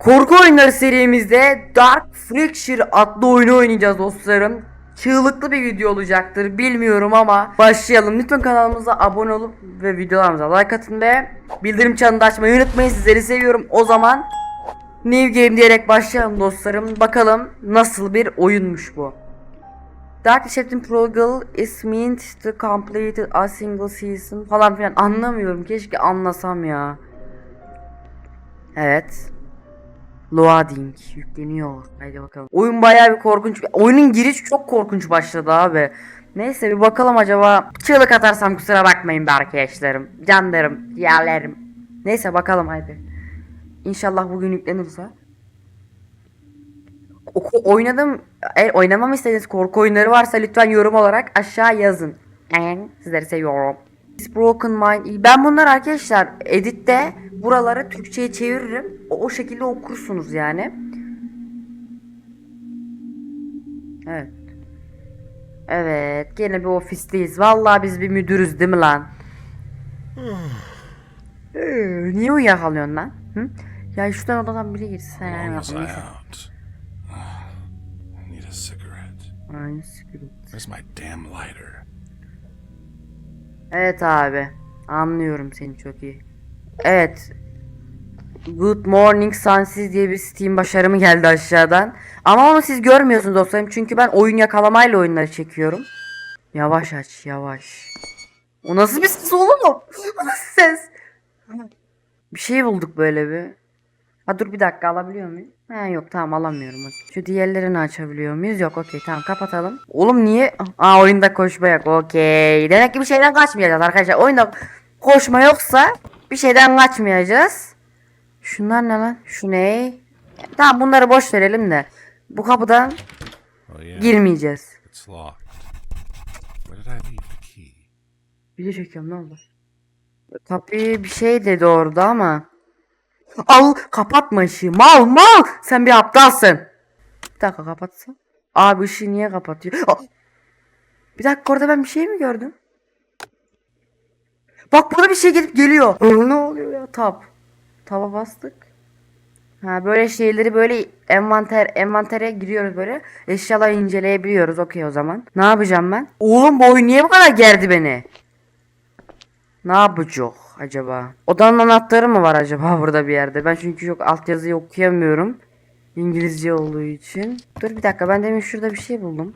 Korku oyunları serimizde Dark Fracture adlı oyunu oynayacağız dostlarım. Çığlıklı bir video olacaktır bilmiyorum ama başlayalım. Lütfen kanalımıza abone olup ve videolarımıza like atın ve bildirim çanını açmayı unutmayın. Sizleri seviyorum. O zaman New Game diyerek başlayalım dostlarım. Bakalım nasıl bir oyunmuş bu. Dark Deception Prologue is meant to complete a single season falan filan anlamıyorum. Keşke anlasam ya. Evet. Loading yükleniyor. Haydi bakalım. Oyun bayağı bir korkunç. Oyunun giriş çok korkunç başladı abi. Neyse bir bakalım acaba. Çığlık atarsam kusura bakmayın be arkadaşlarım. Canlarım, diğerlerim. Neyse bakalım haydi. İnşallah bugün yüklenirse. Oku, oynadım. Eğer oynamamı istediğiniz korku oyunları varsa lütfen yorum olarak aşağı yazın. En sizleri seviyorum. Broken Mind. Ben bunları arkadaşlar editte buraları Türkçe'ye çeviririm. O, o şekilde okursunuz yani. Evet. Evet. Gene bir ofisteyiz. Vallahi biz bir müdürüz değil mi lan? Ee, Niye uyuyakalıyorsun lan? Hı? Ya şuradan odadan biri girse. long was I Neyse. out? I need a cigarette. Aynı sıkıntı. Where's my damn lighter? Evet abi. Anlıyorum seni çok iyi. Evet. Good Morning Sunsiz diye bir Steam başarımı geldi aşağıdan. Ama onu siz görmüyorsunuz dostlarım. Çünkü ben oyun yakalamayla oyunları çekiyorum. Yavaş aç yavaş. O nasıl bir ses oğlum o? Nasıl ses? Bir şey bulduk böyle bir. Ha dur bir dakika alabiliyor muyum? Ha yok tamam alamıyorum. Şu diğerlerini açabiliyor muyuz? Yok okey tamam kapatalım. Oğlum niye? Aa oyunda koşma yok okey. Demek ki bir şeyden kaçmayacağız arkadaşlar. Oyunda koşma yoksa bir şeyden kaçmayacağız. Şunlar ne lan? Şu ne? Tamam bunları boş verelim de. Bu kapıdan Oh girmeyeceğiz. Video çekiyorum ne oldu? Kapıyı bir şey dedi orada ama. Al kapatma ışığı mal mal sen bir aptalsın. Bir dakika kapatsın. Abi ışığı niye kapatıyor? Bir dakika orada ben bir şey mi gördüm? Bak burada bir şey gelip geliyor. Aa, ne oluyor ya tab. Taba bastık. Ha böyle şeyleri böyle envanter envantere giriyoruz böyle. Eşyaları inceleyebiliyoruz. Okey o zaman. Ne yapacağım ben? Oğlum bu oyun niye bu kadar gerdi beni? Ne yapacak acaba? Odanın anahtarı mı var acaba burada bir yerde? Ben çünkü çok altyazıyı okuyamıyorum. İngilizce olduğu için. Dur bir dakika ben demin şurada bir şey buldum.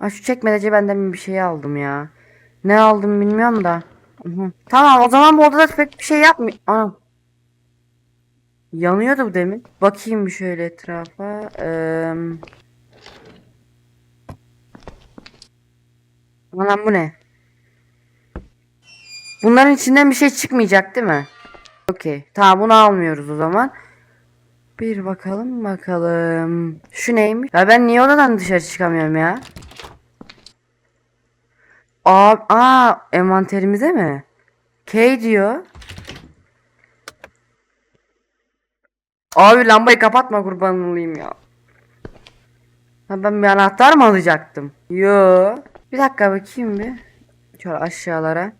Aa, şu çekmedece ben demin bir şey aldım ya. Ne aldım bilmiyorum da. Hı hı. Tamam o zaman bu odada pek bir şey yapmıyor. Ana. Yanıyordu bu demin. Bakayım bir şöyle etrafa. Eee... Anam bu ne? Bunların içinden bir şey çıkmayacak değil mi? Okey. Tamam bunu almıyoruz o zaman. Bir bakalım bakalım. Şu neymiş? Ya ben niye odadan dışarı çıkamıyorum ya? Aa, aa envanterimize mi? K diyor. Abi lambayı kapatma kurban olayım ya. Ha, ben bir anahtar mı alacaktım? Yo. Bir dakika bakayım bir. Şöyle aşağılara.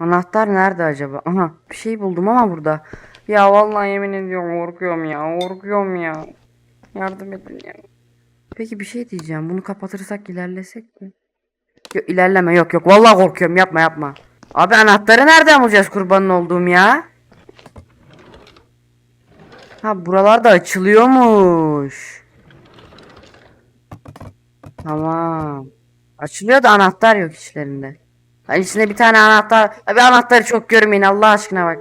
Anahtar nerede acaba? Aha bir şey buldum ama burada. Ya vallahi yemin ediyorum korkuyorum ya. Korkuyorum ya. Yardım edin ya. Peki bir şey diyeceğim. Bunu kapatırsak ilerlesek mi? Yok ilerleme yok yok. Vallahi korkuyorum yapma yapma. Abi anahtarı nereden bulacağız kurbanın olduğum ya? Ha buralarda açılıyormuş. Tamam. Açılıyor da anahtar yok içlerinde. Hani içinde bir tane anahtar. Abi anahtarı çok görmeyin Allah aşkına bak.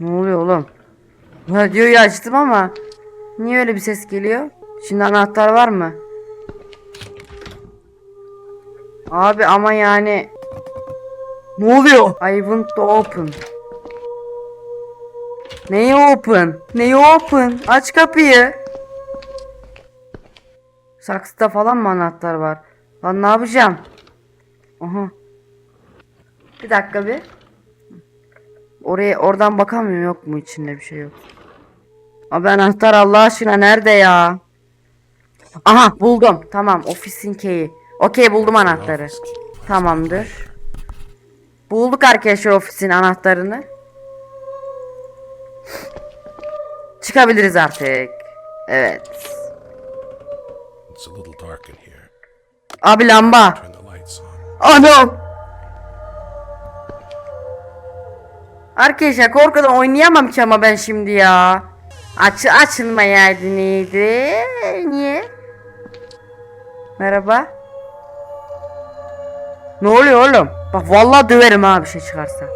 Ne oluyor oğlum? Radyoyu açtım ama niye öyle bir ses geliyor? Şimdi anahtar var mı? Abi ama yani ne oluyor? I want to open. Neyi open? Neyi open? Aç kapıyı. Saksıda falan mı anahtar var? Lan ne yapacağım? Aha. Bir dakika bir. Oraya oradan bakamıyorum yok mu içinde bir şey yok. Abi anahtar Allah aşkına nerede ya? Aha buldum. Tamam ofisin key'i. Okey buldum anahtarı. Tamamdır. Bulduk arkadaşlar ofisin anahtarını. Çıkabiliriz artık. Evet. Abi lamba. On. Anam. Arkadaşlar korkudan oynayamam ki ama ben şimdi ya. Aç açılmayaydı neydi? Niye? Merhaba. Ne oluyor oğlum? Bak vallahi döverim ha bir şey çıkarsa.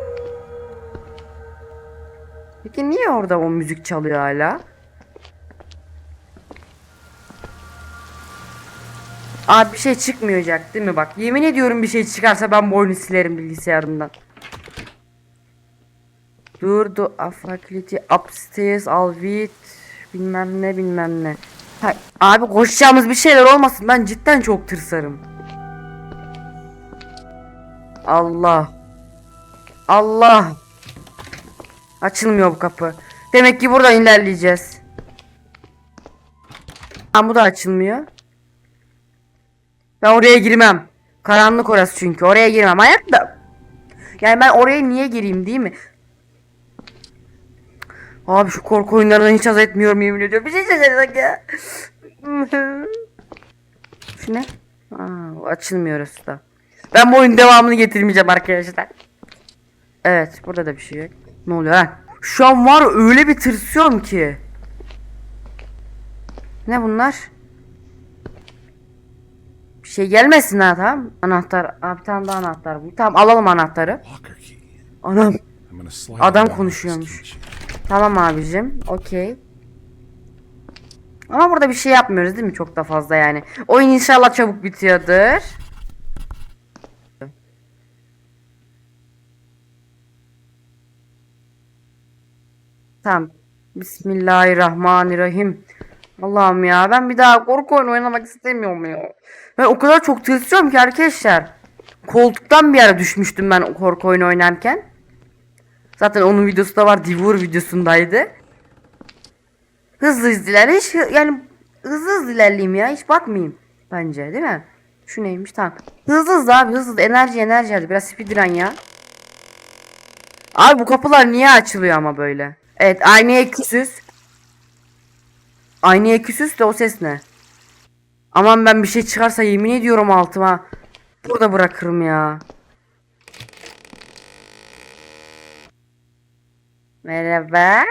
Peki niye orada o müzik çalıyor hala? Abi bir şey çıkmayacak değil mi bak. Yemin ediyorum bir şey çıkarsa ben bu silerim bilgisayarımdan. Dur dur a faculty upstairs all with bilmem ne bilmem ne. Ha, abi koşacağımız bir şeyler olmasın ben cidden çok tırsarım. Allah. Allah. Açılmıyor bu kapı. Demek ki buradan ilerleyeceğiz. Ha, bu da açılmıyor. Ben oraya girmem. Karanlık orası çünkü. Oraya girmem. Hayatta. Yani ben oraya niye gireyim değil mi? Abi şu korku oyunlarından hiç haz etmiyorum yemin ediyorum. Bir şey söylesek ya. şu ne? Aa, açılmıyor da. Ben bu oyunun devamını getirmeyeceğim arkadaşlar. Evet burada da bir şey yok. Ne oluyor lan? Şu an var öyle bir tırsıyorum ki. Ne bunlar? Bir şey gelmesin ha tamam. Anahtar. Abi bir tane daha anahtar bu. Tamam alalım anahtarı. Anam. Adam konuşuyormuş. Tamam abicim. Okey. Ama burada bir şey yapmıyoruz değil mi çok da fazla yani. Oyun inşallah çabuk bitiyordur. Tamam. Bismillahirrahmanirrahim. Allah'ım ya ben bir daha korku oyunu oynamak istemiyorum ya. Ben o kadar çok tırsıyorum ki arkadaşlar. Koltuktan bir ara düşmüştüm ben korku oyunu oynarken. Zaten onun videosu da var. Divur videosundaydı. Hızlı iler. Hiç yani hızlı hızlı ilerleyeyim ya. Hiç bakmayayım. Bence değil mi? Şu neymiş tamam. Hızlı hızlı abi hızlı. Enerji enerji hadi. Biraz speedrun ya. Abi bu kapılar niye açılıyor ama böyle? Evet aynaya küsüz. Aynaya küsüz de o ses ne? Aman ben bir şey çıkarsa yemin ediyorum altıma. Burada bırakırım ya. Merhaba.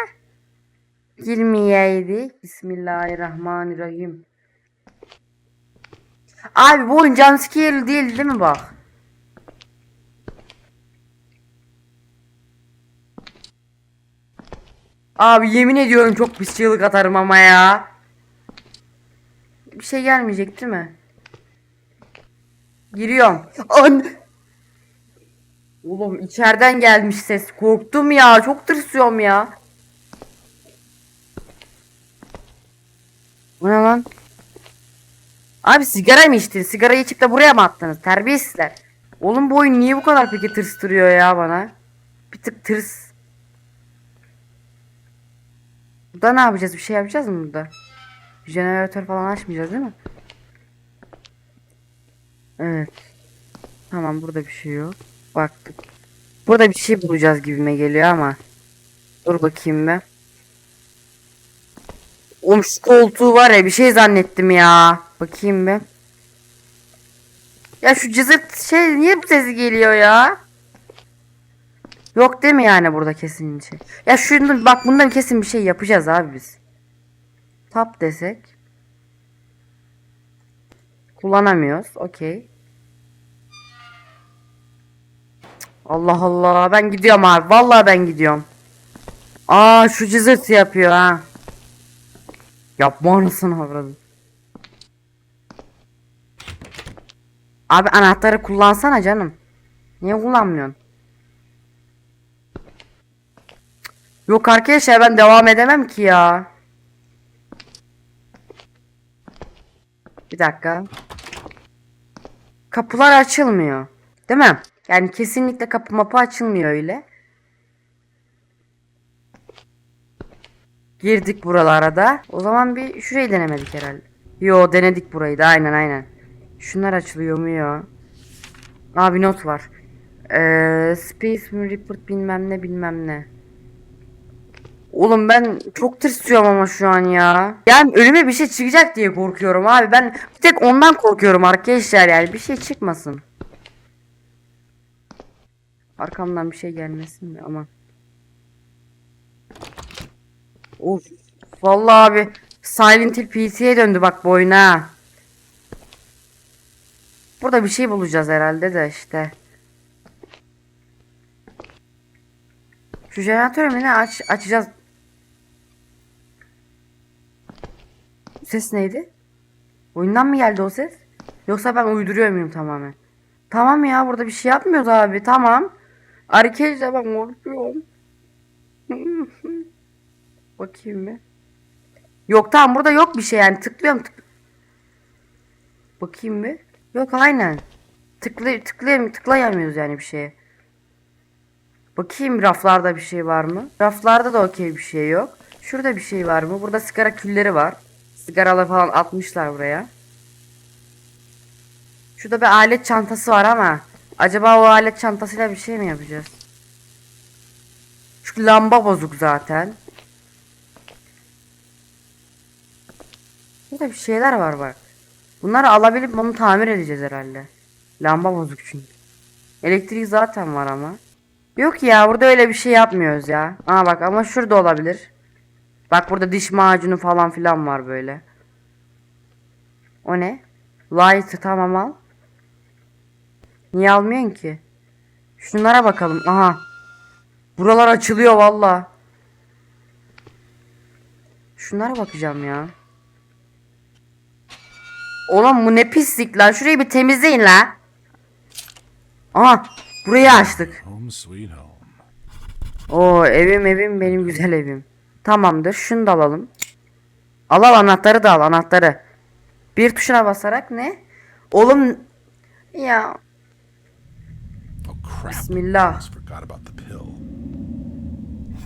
Girmeyeydik. Bismillahirrahmanirrahim. Abi bu oyun jumpscare değil değil mi bak? Abi yemin ediyorum çok pis çığlık atarım ama ya. Bir şey gelmeyecek değil mi? Giriyorum. An Oğlum içeriden gelmiş ses. Korktum ya. Çok tırsıyorum ya. Bu ne lan? Abi sigara mı içtin? Sigara içip de buraya mı attınız? Terbiyesizler. Oğlum bu oyun niye bu kadar peki tırstırıyor ya bana? Bir tık tırs. Burada ne yapacağız? Bir şey yapacağız mı burada? Jeneratör falan açmayacağız değil mi? Evet. Tamam burada bir şey yok. Baktık. Burada bir şey bulacağız gibime geliyor ama. Dur bakayım be. Oğlum şu koltuğu var ya bir şey zannettim ya. Bakayım be. Ya şu cızırt şey niye bu sesi geliyor ya? Yok değil mi yani burada kesin bir şey? Ya şunu bak bundan kesin bir şey yapacağız abi biz. Tap desek. Kullanamıyoruz. Okey. Allah Allah ben gidiyorum abi. Vallahi ben gidiyorum. Aa şu cızırt yapıyor ha. Yapma anasını avradım. Abi anahtarı kullansana canım. Niye kullanmıyorsun? Yok arkadaşlar ben devam edemem ki ya. Bir dakika. Kapılar açılmıyor. Değil mi? Yani kesinlikle kapı mapı açılmıyor öyle. Girdik buralara da. O zaman bir şurayı denemedik herhalde. Yo denedik burayı da aynen aynen. Şunlar açılıyor mu ya? Abi not var. Eee Space Report bilmem ne bilmem ne. Oğlum ben çok tırsıyorum ama şu an ya. Yani önüme bir şey çıkacak diye korkuyorum abi. Ben bir tek ondan korkuyorum arkadaşlar yani. Bir şey çıkmasın. Arkamdan bir şey gelmesin mi ama. Of. Vallahi abi Silent Hill PC'ye döndü bak bu oyun ha. Burada bir şey bulacağız herhalde de işte. Şu jeneratörü mü ne aç açacağız. Ses neydi? Oyundan mı geldi o ses? Yoksa ben uyduruyor muyum tamamen? Tamam ya burada bir şey yapmıyoruz abi tamam. Arkadaşlar ben korkuyorum. Bakayım bir. Yok tamam burada yok bir şey yani tıklıyorum tık. Bakayım bir. Yok aynen. Tıklay tıklayam tıklayamıyoruz yani bir şeye. Bakayım raflarda bir şey var mı? Raflarda da okey bir şey yok. Şurada bir şey var mı? Burada sigara külleri var. Sigaralar falan atmışlar buraya. Şurada bir alet çantası var ama acaba o alet çantasıyla bir şey mi yapacağız? Şu lamba bozuk zaten. Burada bir şeyler var bak. Bunları alabilip bunu tamir edeceğiz herhalde. Lamba bozuk çünkü. Elektrik zaten var ama. Yok ya burada öyle bir şey yapmıyoruz ya. Aa bak ama şurada olabilir. Bak burada diş macunu falan filan var böyle. O ne? Light tamam al. Niye almıyorsun ki? Şunlara bakalım. Aha. Buralar açılıyor valla. Şunlara bakacağım ya. Oğlum bu ne pislik lan. Şurayı bir temizleyin la. Aha. Burayı açtık. Oo evim evim benim güzel evim. Tamamdır. Şunu da alalım. Al al anahtarı da al anahtarı. Bir tuşuna basarak ne? Oğlum ya crap. Bismillah. Forgot about the pill.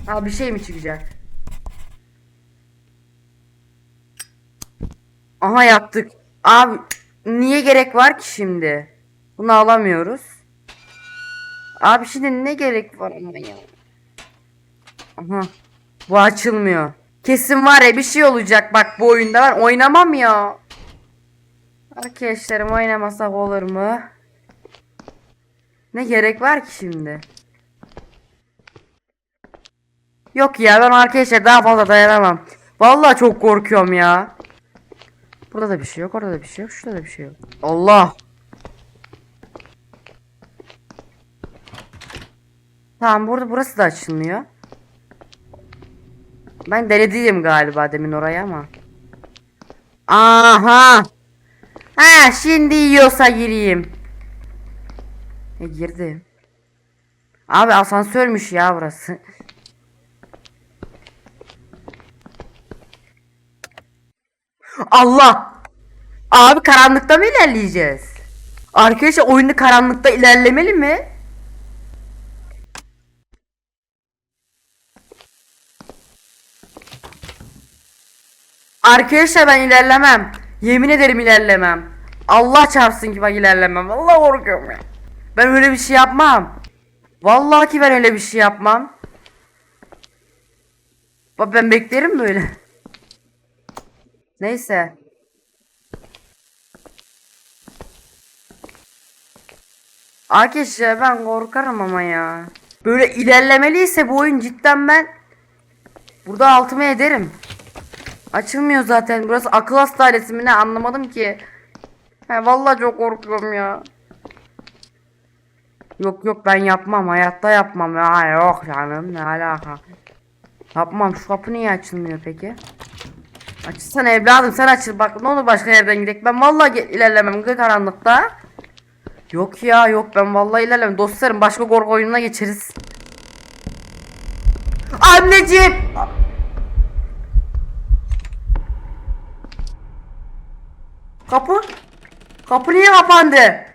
Ha bir şey mi çıkacak? Aha yaptık. Abi niye gerek var ki şimdi? Bunu alamıyoruz. Abi şimdi ne gerek var ama ya? Aha. Bu açılmıyor. Kesin var ya bir şey olacak bak bu oyunda ben oynamam ya. Arkadaşlarım oynamasak olur mu? Ne gerek var ki şimdi? Yok ya ben arkadaşlar daha fazla dayanamam. Vallahi çok korkuyorum ya. Burada da bir şey yok, orada da bir şey yok, şurada da bir şey yok. Allah. Tamam burada burası da açılmıyor. Ben denediydim galiba demin oraya ama. Aha. Ha şimdi yiyorsa gireyim. E girdim. Abi asansörmüş ya burası. Allah! Abi karanlıkta mı ilerleyeceğiz? Arkadaşlar oyunu karanlıkta ilerlemeli mi? Arkadaşlar ben ilerlemem. Yemin ederim ilerlemem. Allah çarpsın ki bak ilerlemem. Vallahi korkuyorum ya. Ben öyle bir şey yapmam. Vallahi ki ben öyle bir şey yapmam. Bak ben beklerim böyle. Neyse. Arkadaşlar ben korkarım ama ya. Böyle ilerlemeliyse bu oyun cidden ben burada altıma ederim. Açılmıyor zaten. Burası akıl hastanesi mi ne anlamadım ki. He vallahi çok korkuyorum ya. Yok yok ben yapmam hayatta yapmam ya yok canım ne alaka. Yapmam şu kapı niye açılmıyor peki? Açılsana evladım sen açıl bak ne olur başka yerden gidelim. Ben vallahi ilerlemem karanlıkta. Yok ya yok ben vallahi ilerlemem. Dostlarım başka korku oyununa geçeriz. Anneciğim. Kapı. Kapı niye kapandı?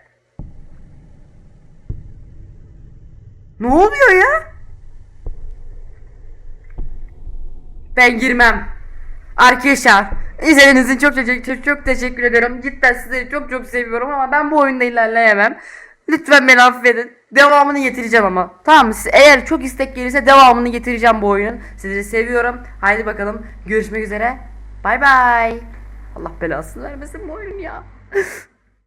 Ne oluyor ya? Ben girmem. Arkadaşlar izlediğiniz için çok çok çok teşekkür ederim. Cidden sizleri çok çok seviyorum ama ben bu oyunda ilerleyemem. Lütfen beni affedin. Devamını getireceğim ama. Tamam mı? Eğer çok istek gelirse devamını getireceğim bu oyunun. Sizleri seviyorum. Haydi bakalım. Görüşmek üzere. Bay bay. Allah belasını vermesin bu oyunun ya.